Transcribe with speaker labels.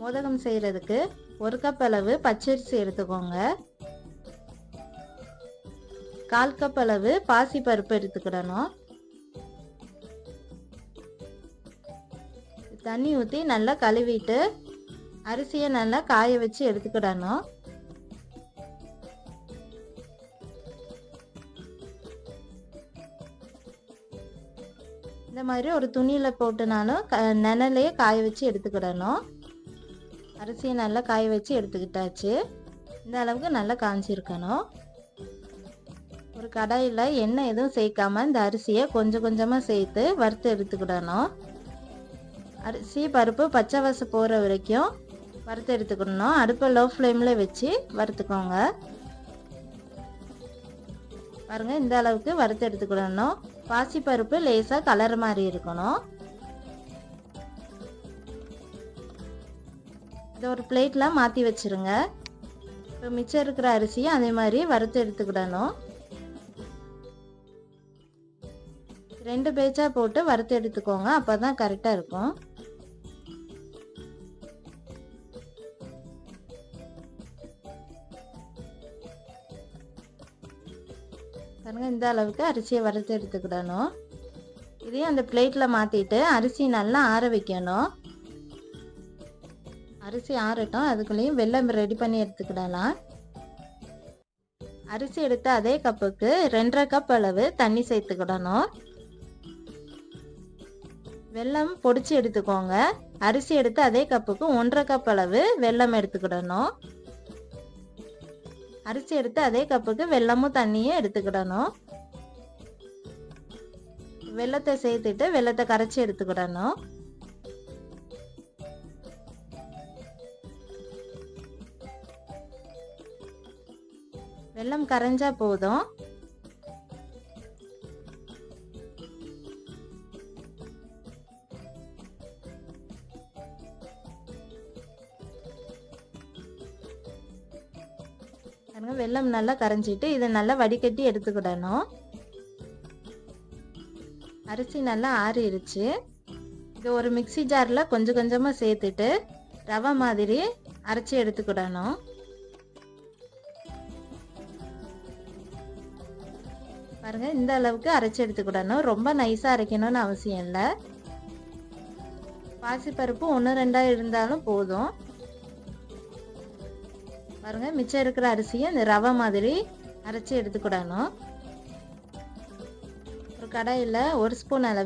Speaker 1: மோதகம் செய்கிறதுக்கு ஒரு கப் அளவு பச்சரிசி எடுத்துக்கோங்க. கால் கப் அளவு பாசி பருப்பு எடுத்துக்கிடணும். தண்ணி ஊற்றி நல்லா கழுவிட்டு அரிசியை நல்லா காய வச்சு எடுத்துக்கிடணும். இந்த மாதிரி ஒரு துணியில் போட்டுனாலும் க நிழலையே காய வச்சு எடுத்துக்கிடணும். அரிசியை நல்லா காய வச்சு எடுத்துக்கிட்டாச்சு. இந்த அளவுக்கு நல்லா காஞ்சிருக்கணும். ஒரு கடாயில் எண்ணெய் எதுவும் சேர்க்காம இந்த அரிசியை கொஞ்சம் கொஞ்சமாக சேர்த்து வறுத்து எடுத்துக்கிடணும். அரிசி பருப்பு பச்சை வாசம் போகிற வரைக்கும் வறுத்து எடுத்துக்கிடணும். அடுப்பை லோ ஃப்ளேமில் வச்சு வறுத்துக்கோங்க. பாருங்கள் இந்த அளவுக்கு வறுத்து எடுத்துக்கிடணும். பாசி பருப்பு லேசாக கலர் மாதிரி இருக்கணும். இதை ஒரு பிளேட்டில் மாற்றி வச்சிருங்க. இப்போ மிச்சம் இருக்கிற அரிசியை அதே மாதிரி வறுத்து எடுத்துக்கிடணும். ரெண்டு பேச்சாக போட்டு வறுத்து எடுத்துக்கோங்க. அப்போ தான் கரெக்டாக இருக்கும். பாருங்க இந்த அளவுக்கு அரிசியை வறுத்து எடுத்துக்கிடணும். இதையும் அந்த பிளேட்டில் மாற்றிட்டு அரிசி நல்லா ஆற வைக்கணும். அரிசி ஆறட்டும். அதுக்குள்ளேயும் வெள்ளம் ரெடி பண்ணி எடுத்துக்கிடலாம். அரிசி எடுத்து அதே கப்புக்கு ரெண்டரை கப் அளவு தண்ணி சேர்த்துக்கிடணும். வெல்லம் பொடிச்சு எடுத்துக்கோங்க. அரிசி எடுத்து அதே கப்புக்கு ஒன்றரை கப் அளவு வெல்லம் எடுத்துக்கிடணும். அரிசி எடுத்து அதே கப்புக்கு வெல்லமும் தண்ணியும் எடுத்துக்கிடணும். வெள்ளத்தை சேர்த்துட்டு வெள்ளத்தை கரைச்சி எடுத்துக்கிடணும். வெல்லம் கரைஞ்சா போதும். பாருங்க வெல்லம் நல்லா கரைஞ்சிட்டு இதை நல்லா வடிகட்டி எடுத்துக்கிடணும். அரிசி நல்லா ஆறிடுச்சு இது ஒரு மிக்சி ஜாரில் கொஞ்சம் கொஞ்சமாக சேர்த்துட்டு ரவை மாதிரி அரைச்சி எடுத்துக்கிடணும். பாருங்க இந்த அளவுக்கு அரைச்சி எடுத்துக்கிடணும். ரொம்ப நைஸாக அரைக்கணும்னு அவசியம் இல்லை. பாசிப்பருப்பு ஒன்று ரெண்டாக இருந்தாலும் போதும். பாருங்க மிச்சம் இருக்கிற அரிசியை இந்த ரவை மாதிரி அரைச்சி எடுத்துக்கிடணும். ஒரு கடாயில் ஒரு ஸ்பூன் அளவு